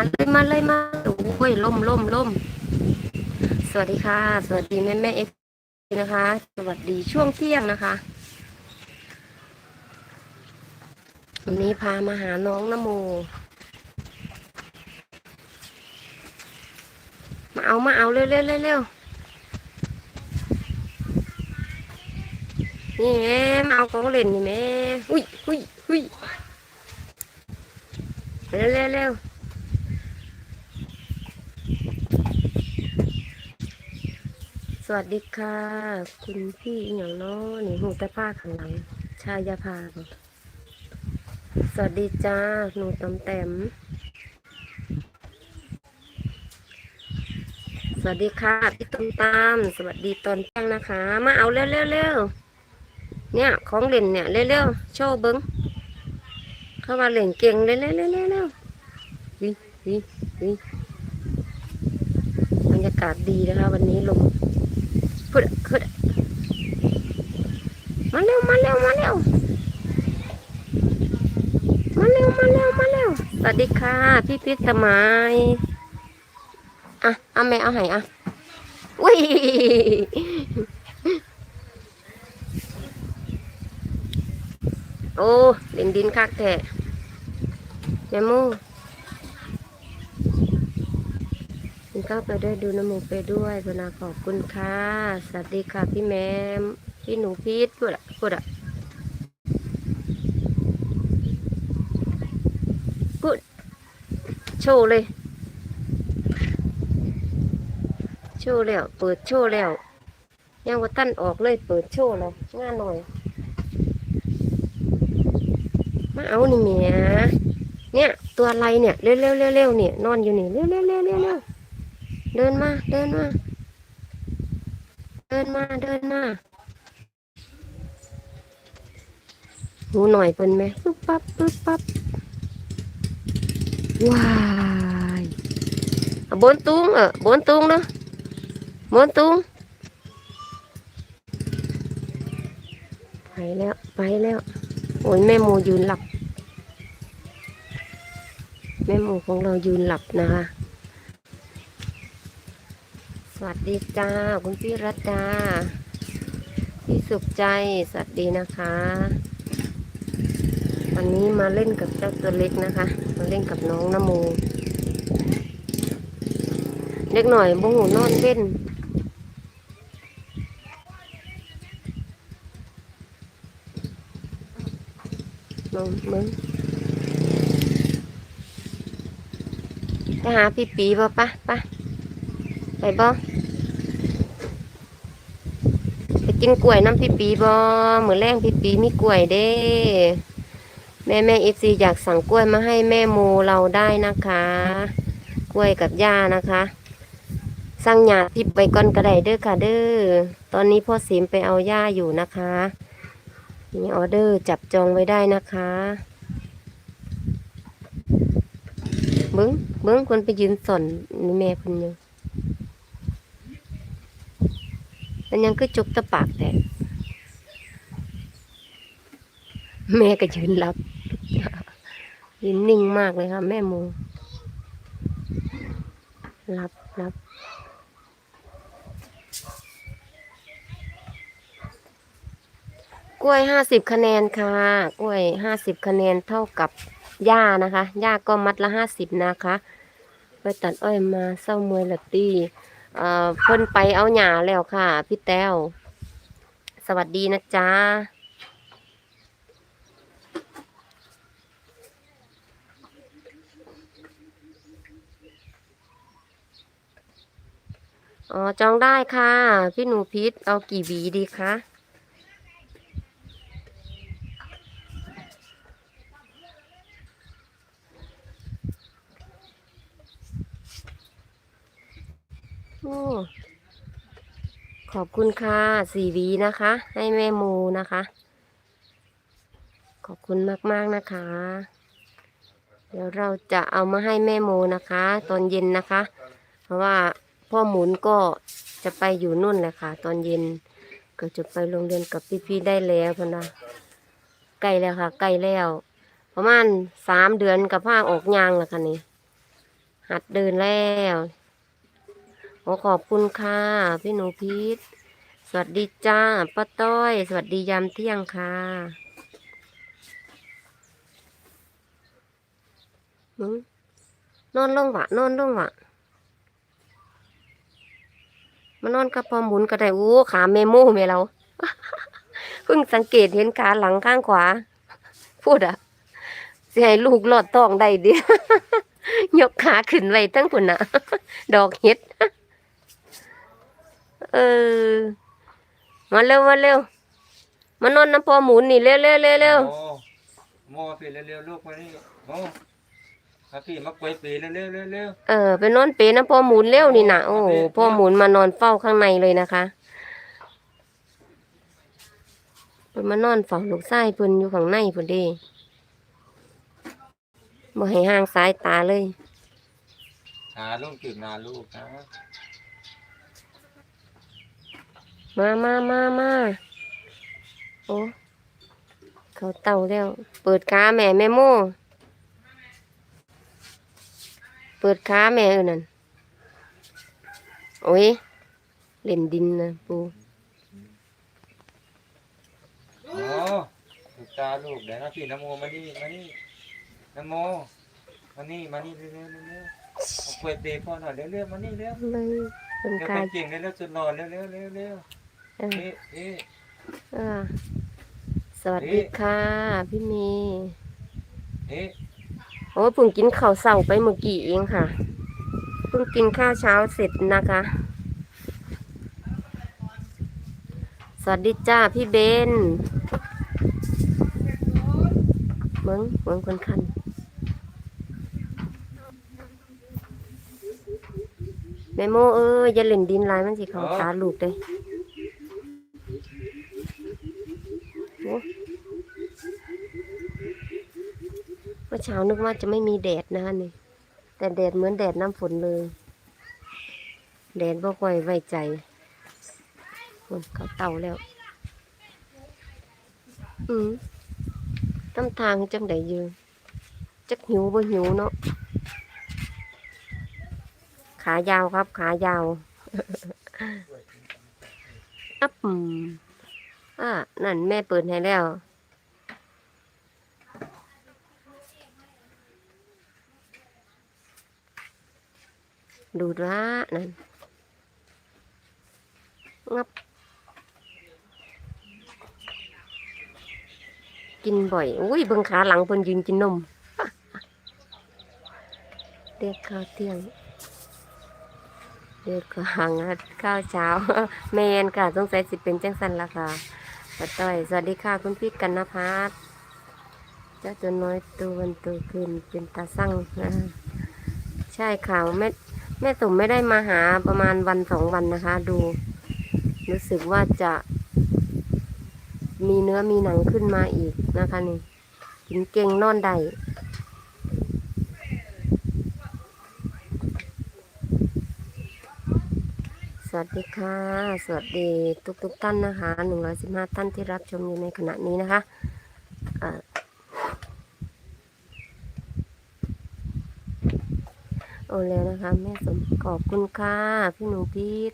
มาเลยมาเลยมาโอ้ยล่มล่มล่มสวัสดีค่ะ สวัสดีแม่แม่เอฟนะคะ สวัสดีช่วงเที่ยงนะคะวันนี้พามาหาน้องนโม มาเอามาเอาเร็วเร็วเร็วเร็วนี่แม่มาเอาของเล่นนี่แม่หุยหุยหุยเร็วเร็วเร็ว วัสดีค่ะ คุณพี่อหย่างน้อนี่หูต่ผ้าข้างหลัง ชายาพาสวัสดีจ้า หนูตำแต้มสวัสดีค่ะพี่ตุ้มตามสวัสดีตอนเที่ยงนะคะ มาเอาเร็วเร็วเร็วเนี่ยของเล่นเนี่ยเร็วเร็วโชว์เบิ้งเข้ามาเล่นเก่งเร็วเร็วเร็วเร็วเร็ววิวิวิบรรยากาศดีนะคะ วันนี้ลม พุดพุดมาเร็วมาเร็วมาเร็วมาเร็วมาเร็วมาเร็วสวัสดีค่ะ พี่พิษสมัยอะเอาแม่เอาให้อะอุ้ยโอ้เล่นดินคักแท้แม่มูกิน ข้าวไปด้วยดูน้ำมูกไปด้วยพนาขอบคุณค่ะ สวัสดีค่ะพี่แมม พี่หนูพีทพูดอะพูดอะพูดโชว์เลย โชว์แล้ว เปิดโชว์แล้ว ยังว่าตั้นออกเลย เปิดโชว์แล้วง่ายหน่อย มาเอานี่เมียเนี่ย ตัวอะไรเนี่ย เร็วเร็วเร็วเร็วเนี่ย นอนอยู่นี่ เร็วเร็วเร็วเร็ว เดินมา เดินมา เดินมา เดินมา หูหน่อยเป็นไหมปึ๊บปั๊บปึ๊บปั๊บว้ายบนตุ้งเออบนตุ้งเนาะมอนตุงไปแล้วไปแล้ว โอ้ยแม่โมยืนหลับ แม่โมของเรายืนหลับนะคะ วัสดีจ้า คุณพี่รัตดาพี่สุขใจ สวัสดีนะคะ วันนี้มาเล่นกับเจ้าตัวเล็กนะคะ มาเล่นกับน้องนโมเล็กหน่อยบ่หูนอนเว้นมึงมึงไปหาพี่ปีบ่ปะปะไปบ่ไป กินกล้วยน้ำพี่ปีบ่มือแรงพี่ปีมีกล้วยเด้ แม่แม่เอฟซีอยากสั่งกล้วยมาให้แม่โมเราได้นะคะ กล้วยกับย่านะคะ สั่งหยาทิพย์ไปก่อนกระไดเด้อค่ะเด้อตอนนี้พ่อสิมไปเอาย่าอยู่นะคะมีออเดอร์จับจองไว้ได้นะคะเบิ้งเบิ้งคนไปยืนสอนนี่แม่คนยัง มันยังคือจุกตะปากแต่แม่ก็ยืนรับยืนนิ่งมากเลยค่ะแม่โมรับรับกล้วยห้าสิบคะแนนค่ะ กล้วยห้าสิบคะแนนเท่ากับหญ้านะคะหญ้าก็มัดละห้าสิบนะคะ ไปตัดอ้อยมาเศร้ามวยละตี เอ่อเพิ่นไปเอาหยาแล้วค่ะ พี่แต้ว สวัสดีนะจ๊ะอ๋อจองได้ค่ะ พี่หนูพิษเอากี่หวีดีคะ ขอบคุณค่ะสี่วีนะคะ ให้แม่โมนะคะ ขอบคุณมากๆนะคะ เดี๋ยวเราจะเอามาให้แม่โมนะคะ ตอนเย็นนะคะ เพราะว่าพ่อหมุนก็จะไปอยู่นู่นแหละค่ะ ตอนเย็นก็จะไปโรงเรียนกับพี่ๆได้แล้วพนนะใกล้แล้วค่ะใกล้แล้ว ประมาณสามเดือนกับผ้าออกยางแล้วค่ะนี่หัดเดินแล้ว ขอขอบคุณค่ะ พี่หนูพีทสวัสดีจ้าป้าต้อย สวัสดียามเที่ยงค่ะมึงนอนลงวะนอนลงวะมานอนกับพอหมุนก็ได้โอ้ขาเมโม่เมเราเพิ่งสังเกตเห็นขาหลังข้างขวา พูดอะสิให้ลูกหลอดต้องได้เดียวยกขาขึ้นไว้ตั้งปุ่นนะดอกเห็ด เออ มาเร็วมาเร็ว มานอนน้ำพอหมุนนี่เร็วเร็วเร็วเร็วโมโมพี่เร็วๆลูกมานี่โมมาพี่มากวยปีเร็วๆเร็วเออไปนอนเปน้ำพอหมุนเร็วนี่นะโอ้โหพ่อหมุนมานอนเฝ้าข้างในเลยนะคะเพิ่นมานอนเฝ้าลูกไส้เพิ่นอยู่ข้างในเพิ่นเดีบ่ให้ห่างสายตาเลยๆหาลูกจืดนาลูกนะ มามามามาโอ้เขาเต่าแล้ว เปิดขาแม่แม่โม่เปิดขาแม่เออนั่นโอ้ยเล่นดินนะปูโอ้ลูกตาลูกเดี๋ยวนะพี่นโมมานี่มานี่นโมมานี่มานี่เร็วๆเร็วๆเอากวยปีพ่อหน่อยเร็วๆมานี่เร็วเลยเป็นเร็วกาเป็ยนเก่งเร็วๆสุดหล่อเร็วๆเร็วๆเร็ว เอๆอเอ๊ะเอ๊ะเออ สวัสดีค่ะ พี่เมย์เอ๊ะโอ้ยเพิ่งกินข้าวเสาไปเมื่อกี้เองค่ะ เพิ่งกินข้าวเช้าเสร็จนะคะ สวัสดีจ้าพี่เบนเมืองเมืองคนคันแม่โมเอ้ยอย่าเล่นดินหลายมันสิเขาตาลูกเลยโอ้เมื่ อเช้านึกว่าจะไม่มีแดดนะนี่ แต่แดดเหมือนแดดน้ำฝนเลย แดดบ่ค่อยไว้ใจคนเขาเต่าแล้ว อืมต้ทางจังไดยืนจักหิวบ่หิวเนาะ ขายาวครับ ขายาว อับอ่า นั่นแม่เปิดให้แล้ว ดูดว่านั่นงับ กินบ่อยอุ้ยเบิ่งขาหลังเพิ่นยืนกินนมเด็กข้าวเที่ยงเด็กข้างดข้าวเช้าแมนค่ะสงสัยสิเป็นจังสันละค่ะป้าต้อยสวัสดีค่ะคุณพี่กันนภัสเจ้าตัวน้อยตัววันตัวคืนเป็นตาสั่งนะใช่ค่ะแม่ แม่ตุ่มไม่ได้มาหาประมาณวันสองวันนะคะ ดู รู้สึกว่าจะมีเนื้อมีหนังขึ้นมาอีกนะคะนี่กินเก่งนอนได้สวัสดีค่ะ สวัสดีทุกๆท่านนะคะหนึ่งร้อยสิบห้าท่านที่รับชมอยู่ในขณะนี้นะคะอ่า โอ้แล้วนะคะ แม่สมขอบคุณค่ะ พี่หนูพีท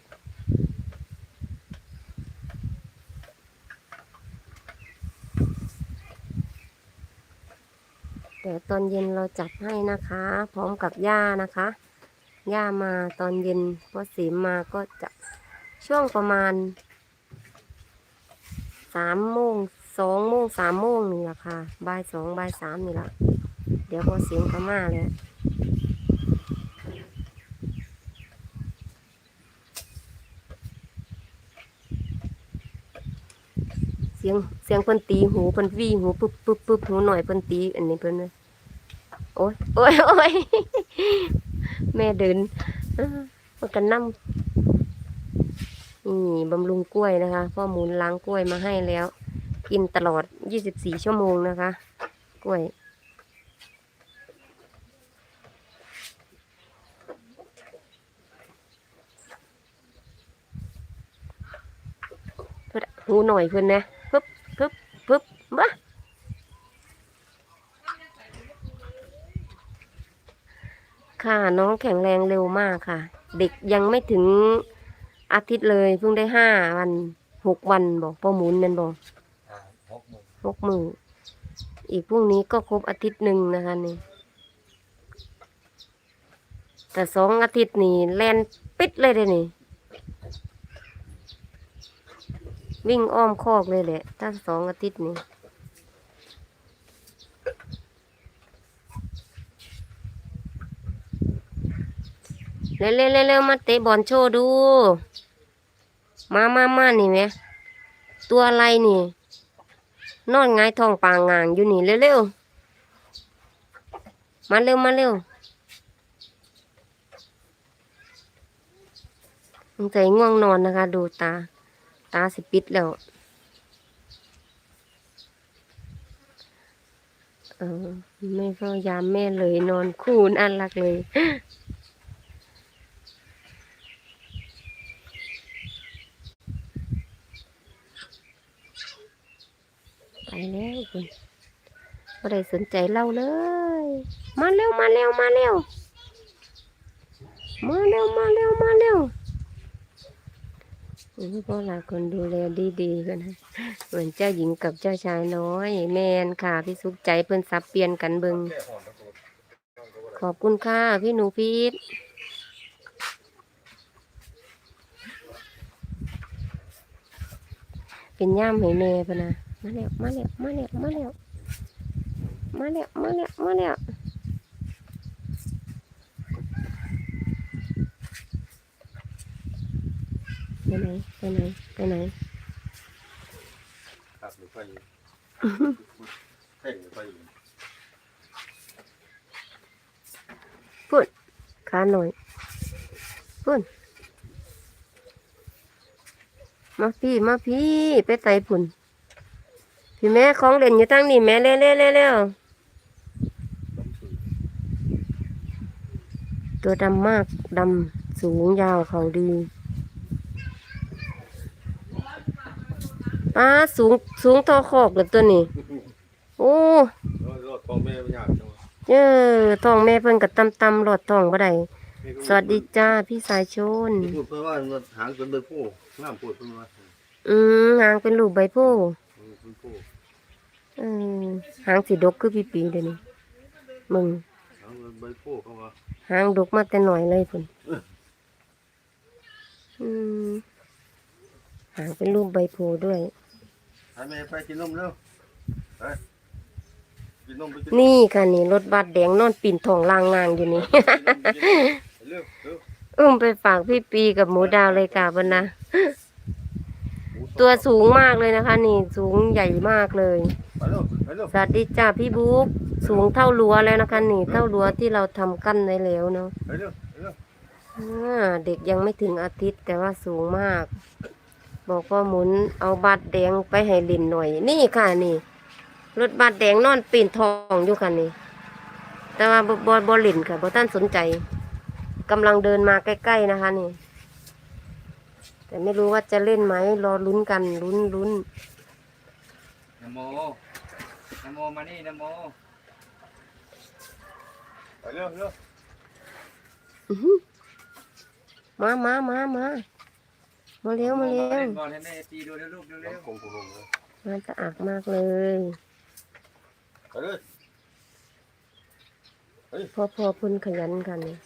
เดี๋ยวตอนเย็นเราจัดให้นะคะ พร้อมกับย่านะคะย่ามาตอนเย็นพอสีมาก็จะช่วงประมาณสามโมงสองโมงสามโมงนี่แหละค่ะบ่ายสองบ่ายสามนี่แหละเดี๋ยวพอเสียงก็มาเลย สียงเสียงเพิ่นตีหูเพิ่นวีหูปึ๊บปึ๊บปึ๊บหูหน่อยเพิ่นตี อันนี้เพิ่นเลยโอ้ยโอ้ยโอ้ยแม่เดินมันกันนั่นี่บำรุงกล้วยนะคะพ่อมุนล้างกล้วยมาให้แล้ว กินตลอด 24 ชั่วโมงนะคะ กล้วยหูหน่อยเพิ่นนะ บมาค่ะน้องแข็งแรงเร็วมากค่ะ เด็กยังไม่ถึงอาทิตย์เลยเพิ่งได้ห้าวันหกวันบอกพ่อหมุนมันบอกหกหมื่นออีกพรุ่งนี้ก็ครบอาทิตย์หนึ่งนะคะนี่ แต่สองอาทิตย์นี่แลนปิดเลยเด้นี่ วิ่งอ้อมคอกเลยแหละถ้าสองอาทิตย์นี่ เร็วเร็วเร็วมาเตะบอลโชว์ดู มามามานี่ไหมตัวอะไรนี่ นอนงายทองปางงางอยู่นี่เร็วๆมาเร็วมาเร็วสงสัยง่วงนอนนะคะ ดูตา ตาสิปิดแล้วเออไม่พยายามแม่เลยนอนคู่น่ารักเลย ไปแล้วคุณไม่ได้สนใจเราเลย มาเร็วมาเร็วมาเร็วมาเร็วมาเร็วมาเร็วโอ้ยพ่อหลายคนดูแลดีๆกันนะเหมือนเจ้าหญิงกับเจ้าชายน้อย แมนค่ะ พี่สุขใจเพิ่นสับเปลี่ยนกันเบิงขอบคุณค่ะ พี่หนูพีทเป็นย่ามให้แม่ปะนะ มาแล้วมาแล้วมาแล้วมาแล้วมาแล้วมาแล้วมาแล้วไปไหนไปไหนไปไหนครับหรือไปอยู่เพ่งหรือไปอยู่ขาหน่อยพุ่นมาพี่มาพี่ไปไต่พุ่น พี่แม่ของเล่นอยู่ตั้งนี่แม่เร็วเร็วเร็วเร็วต้มสื่อตัวดำมากดำสูงยาวเขาดีป้าสูงสูงเท่อคอกเลยตัวนี้ โอ้แล้วรอดพ่อแม่ไม่ยากจังวะเออท้องแม่เพิ่นกับตำตำๆหลอดท้องบ่ได้สวัสดีจ้าพี่สายชนพูดเพื่อว่าหางเป็นใบโพน้ำพูดเพื่อว่าอืมหางเป็นลูกใบโพธิ์เป็นโพเออหางสีดกคือปีปีเดี๋ยวนี้มึงหางเป็นใบโพเขาว่าหางดกมาแต่หน่อยเลยพุ่นอืมหางเป็นรูปใบโพธิ์ด้วยให้แม่ไปกินนมเร็วไปกินนมไปกินนี่ค่ะนี่รถบัสแดงนอนปิ่นทองลางงางอยู่นี่ เร็วเร็วอุ้มไปฝากพี่ปีกับหมูดาวเลยค่ะบนนะ ตัวสูงมากเลยนะคะ นี่สูงใหญ่มากเลย ไปเร็วไปเร็วสวัสดีจ้าพี่บุ๊กสูงเท่ารั้วแล้วนะคะนี่เท่ารั้วที่เราทำกั้นไว้แล้วเนาะไปเร็วไปเร็วอ่าเด็กยังไม่ถึงอาทิตย์แต่ว่าสูงมาก บอกว่าหมุนเอาบัตรแดงไปให้ลินหน่อย นี่ค่ะนี่รถบัตรแดงนอนปีนทองอยู่ค่ะนี่ แต่ว่าบบบบลินค่ะบท่านสนใจกำลังเดินมาใกล้ๆนะคะนี่ แต่ไม่รู้ว่าจะเล่นไหมรอลุ้นกันลุ้นลุ้นนะโม นะโมมานี่นะโมไปเร็วเร็วอื้อหือมามามามามาเร็วมาเร็วล่นบอลให้แม่ตีดูเร็วลูกเร็วเร็เร็ววคงคงลงเลยมันจะอักมากเลยไปเลยพอพอเพุ่นขยันกันนี่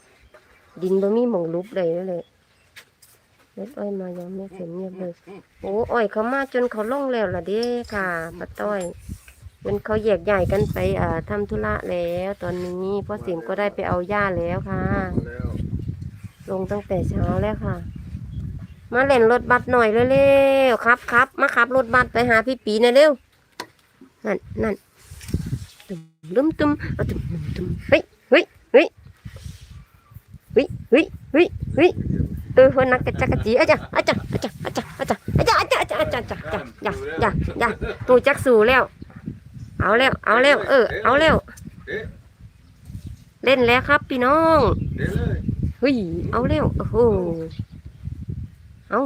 ดินบ่มีหมองลุบเลยนั่นแหละเล็ดอ้อยมายังไม่เสร็จเงียบเลย โอ้อ้อยเขามาจนเขาลงแล้วล่ะเด้ค่ะป้าต้อย มันเขาแยกย้ายกันไปอ่าทำธุระแล้วตอนนี้พ่อสิงก็ได้ไปเอาหญ้าแล้วค่ะมาแล้วลงตั้งแต่เช้าแล้วค่ะ มาเล่นรถบัสหน่อยเร็วๆครับครับมาขับรถบัสไปหาพี่ปีหน่อยเร็วนั่นนั่นตุ้มตุ้มตุ้มเอาตุ้มตุ้มตุ้มเฮ้ยเฮ้ยเฮ้ยเฮ้ยเฮ้ยเฮ้ยเฮ้ยเออคนนักกระจักกระจีอาจ้ะอาจ้ะอาจ้ะอาจ้ะอาจ้ะอาจ้ะอาจ้ะอาจ้ะอาจ้ะอาจ้ะจ้ะจ้ะจ้ะตูจักสู่แล้ว เอาแล้ว เอาแล้ว เออ เอาแล้ว เล่นแล้วครับพี่น้องเฮ้ยเอาแล้วโอ้โหเอา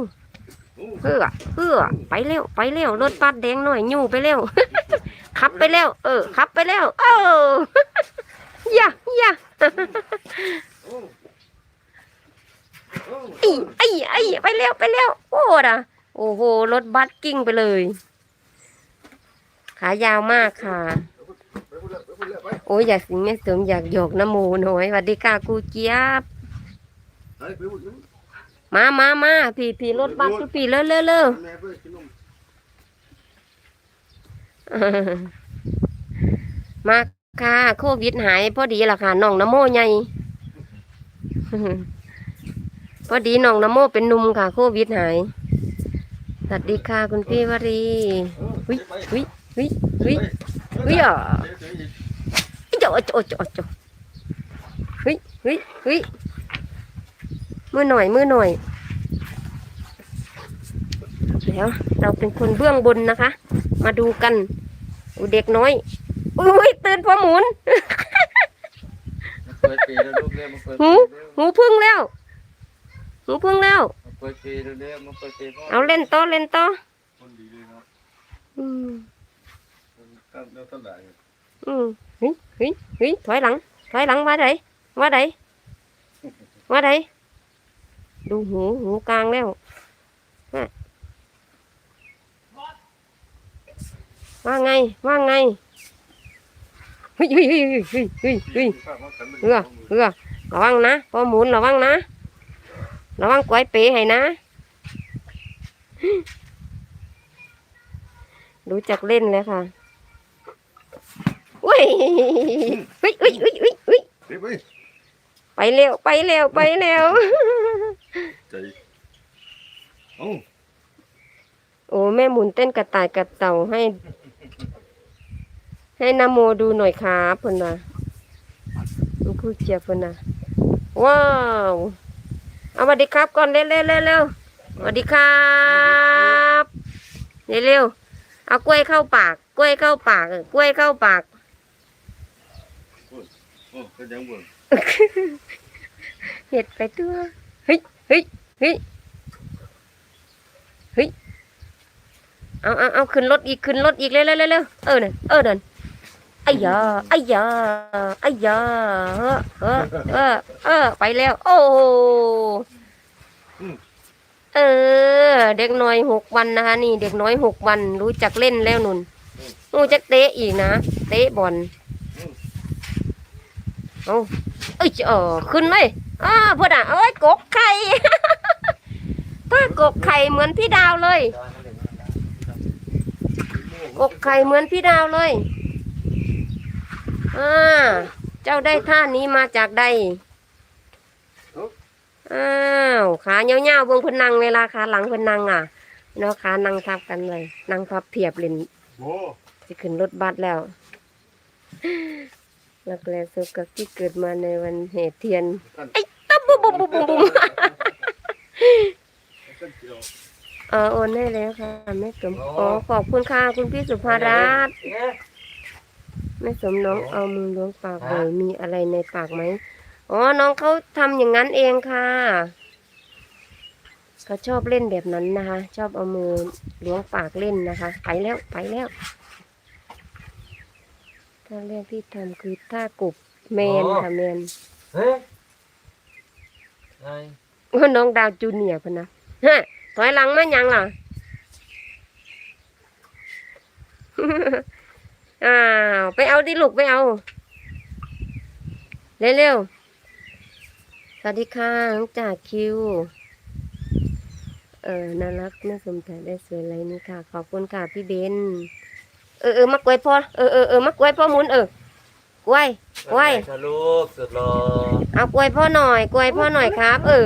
เพื่อเพื่อไปเร็วไปเร็วรถปัดแดงหน่อยยู่ไปเร็วขับไปเร็วเออขับไปเร็วเออย่าย่าไอ้ไอ้ไอ้ไปเร็วไปเร็วโอ้ดะโอ้โหรถบัสกิ้งไปเลยายาวมากค่ะ โอ้ยอยากสิงแม่เสริมอยากหยอกน้ำมหน่อยสวัสดีค่ะครูเจี๊ยบ มามามาพี่พี่รถบัสพี่พี่เร็วเร็วเร็วแม่อมาค่ะโควิดหายพอดีล่ะค่ะน้องน้ำโมใหญ่พอดีน้องน้ำโมเป็นนุ่มค่ะ โควิดหายสวัสดีค่ะคุณพี่วรี เฮ้ยไปวิวิวิวิอะเจ้าเจ้าเจ้าเจ้าวิวิวิมือหน่อยมือหน่อยแล้วเราเป็นคนเบื้องบนนะคะ มาดูกันอูเด็กน้อยอุ้ยตื่นพอหมุนมันเปิดปีแล้วลูกเร็วมันเปิดหูปีเร็วหูพึ่งแล้วหูพึ่งแล้วมันเปิดปีเร็วๆมันเปิดปีพ่อเอาเล่นต่อเล่นต่อ คนดีเลยเนาะอืมตั้งแล้วตั้งหลายอืมเฮ้ยเฮ้ยเฮ้ยถอยหลังถอยหลังว่าไดว่าไดว่าไดดูหูหูกลางแล้วฮะว่าไงว่าไงเฮ้ยเฮ้ยเฮ้ยเฮ้ยเฮ้ยเฮ้ยเออเออระวังนะพอหมุนระวังนะระวังกวยเป๋ให้นะ รู้จักเล่นเลยค่ะ อุ้ยเฮ้ยเฮ้ยเฮ้ยเฮ้ยเฮ้ยไปไปไปเร็วไปเร็วไปเร็วใจโอ้โอ้แม่หมุนเต้นกระต่ายกระเต่าให้ ให้นโมดูหน่อยครับเพิ่นนะคุณครูเจียบเพิ่นนะว้าวเอาสวัสดีครับก่อนเร็วเร็วเร็วเร็วสวัสดีครับเร็วเร็วเอากล้วยเข้าปาก กล้วยเข้าปากเออกล้วยเข้าปาก โอ้ก็ยังบ่นเห็ดไปตัวเฮ้ยเฮ้ยเฮ้ยเฮ้ยเอาเอาเอาขึ้นรถอีกขึ้นรถอีกเร็วเร็วเร็วเร็วเออเนี่ยเออเดินไอ้ยาไอ้ยาไอ้ยาเออเออเออไปแล้ว โอ้เออ เด็กน้อยหกวันนะคะ นี่ เด็กน้อยหกวัน รู้จักเล่นแล้วนุ่นรู้จักเตะอีกนะ เตะบอล เอาเอ้ยเออขึ้นเลยอ้าเพื่อนอะเอ้ยกกไข่ถ้ากกไข่เหมือนพี่ดาวเลยกกไข่เหมือนพี่ดาวเลยอ่าเจ้าได้ท่านี้มาจากใดอ้าวขาเงี้ยวๆเบื้องเพนนังเวลาขาหลังเพนนังอะเนาะขานั่งทับกันเลย นั่งพับเพียบเลยโอ้จะขึ้นรถบัสแล้ว นักแลสุกบที่เกิดมาในวันเหตุเทียนไอ้ตั้มบุ้มบุ้มบุ้มบุ้มบุ้มกันเออโอนให้แล้วค่ะแม่สมอ๋อขอบคุณค่ะคุณพี่สุภารัตน์แม่สมน้องเอามือล้วงปากเลยมีอะไรในปากไหมอ๋อน้องเขาทำอย่างนั้นเองค่ะเขาชอบเล่นแบบนั้นนะคะ ชอบเอามือล้วงปากเล่นนะคะ ไปแล้วไปแล้ว ท่าแรกที่ทำคือท่ากบแมนค่ะแมนเฮ้ยไงว่าน้องดาวจูเนียร์พะนะฮะถอยหลังมายังล่ะ อ้าวไปเอาดิลูกไปเอา เร็วๆสวัสดีค่ะน้องจากคิว เออน่ารักน่าสมแต่ได้สวยอะไรนี่ค่ะ ขอบคุณค่ะพี่เบน เออเออมากล้วยพ่อเออเออเออมากล้วยพ่อหมุนเออกล้วยกล้วยทะลูกสุดรอเอากล้วยพ่อหน่อยกล้วยพ่อหน่อยครับ เออ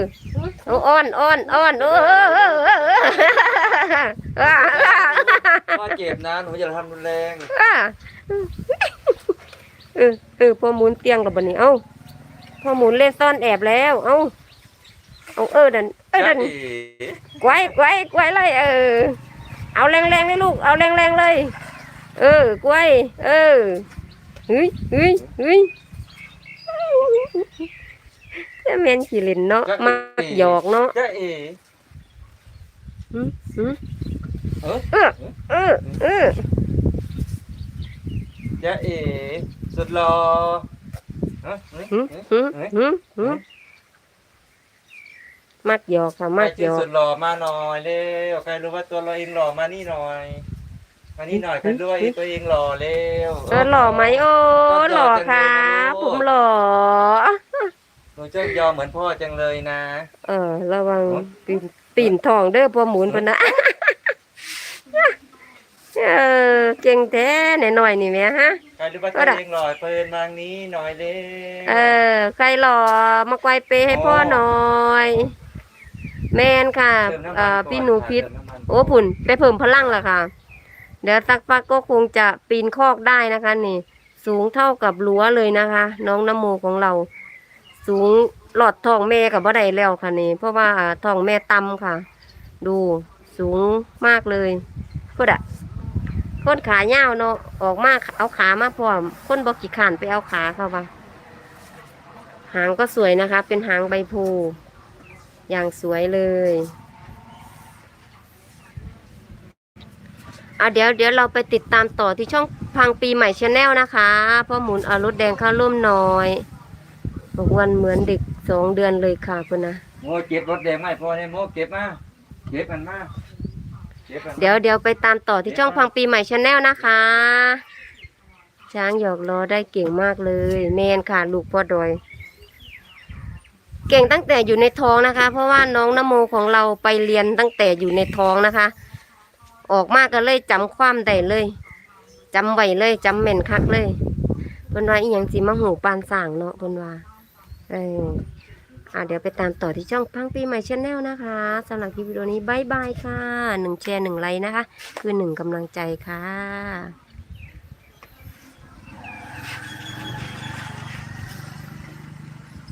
เอาอ้อนอ้อนอ้อนเออเออเออเออเออเออพ่อเจ็บนะหนูอย่าทำรุนแรงเออเออพ่อหมุนเตียงกับบันนี้เอ้าพ่อหมุนเล่นซ่อนแอบแล้ว เอ้าเอาเออดันเออดัจ๊ะนเอ๋กล้วยกล้วยกล้วยเลยเออเอาแรงๆเลยลูกเอาแรงๆเลย เออกล้วย เออเฮ้ยเฮ้ยเฮ้ยแต่แม่นขี้เล่นเนาะมาหยอกเนาะจ๊ะเอ๋หืมหืมเออเออเออเออจะเอ๋สุดรอฮะเฮ้ยหืมเฮ้ยหืมหืมหืมมักหยอกค่ะมักหยอกสุดหล่อมาหน่อยเร็วใครรู้ว่าตัวเราเองหล่อมานี่หน่อย มานี่หน่อยใครรู้ว่าตัวเองหล่อเร็วเออหล่อไหมโอ้หล่อครับผมหล่อหนูเจ้ายอมเหมือนพ่อจังเลยนะ เออ ระวังปีนปีนทองเด้อพอหมุนปะนะเออเก่งแท้หน่อยๆนี่แหม่ฮะใครรู้ว่าตัวเองหล่อเปิดมางนี้หน่อยเร็วเออ ใครหล่อมาไกวเปให้พ่อหน่อยแมนค่ะเติมน้ำมันเอ่อก่อพี่หนูพิษเติมน้ำมันโอ้ปุ่นไปเพิ่มพลังละค่ะ เดี๋ยวสักพักก็คงจะปีนคอกได้นะคะนี่ สูงเท่ากับรั้วเลยนะคะ น้องนโมของเรา สูงหลอดทองแม่กับบ่ได้แล้วค่ะนี่ เพราะว่าทองแม่ต่ำค่ะ ดูสูงมากเลยก็ดะคนขายาเนาะออกมาเอาขามาพร้อมคนบอกกี่ขานไปเอาขาเข้าปะหางก็สวยนะคะ เป็นหางใบโพธิ์อย่างสวยเลย อะเดี๋ยวเดี๋ยวเราไปติดตามต่อที่ช่องพังปีใหม่ชาแนลนะคะ พ่อหมุนเอารถแดงเข้าร่วมน้อยบอกวันเหมือนเด็กสองเดือนเลยค่ะคุณนะโมเก็บรถแดงไม่พอเนี่ยโมเก็บมาเก็บมันมาเก็บมันมาเดี๋ยวเดี๋ยวไปตามต่อที่ช่องพังปีใหม่ชาแนลนะคะ ช้างหยอกล้อได้เก่งมากเลยแมนค่ะลูกพ่อดอย เก่งตั้งแต่อยู่ในท้องนะคะ เพราะว่าน้องนโมของเราไปเรียนตั้งแต่อยู่ในท้องนะคะ ออกมาก็เลยจำความได้เลยจำไว้เลยจำแม่นคักเลยเพิ่นว่าอีหยังสิมาหูปานสร้างเนาะเพิ่นว่าเอออะเดี๋ยวไปตามต่อที่ช่องพังปีใหม่ชาแนลนะคะสำหรับคลิปวิดีโอนี้บายบายค่ะหนึ่งแชร์หนึ่งไลค์นะคะ คือหนึ่งกำลังใจค่ะ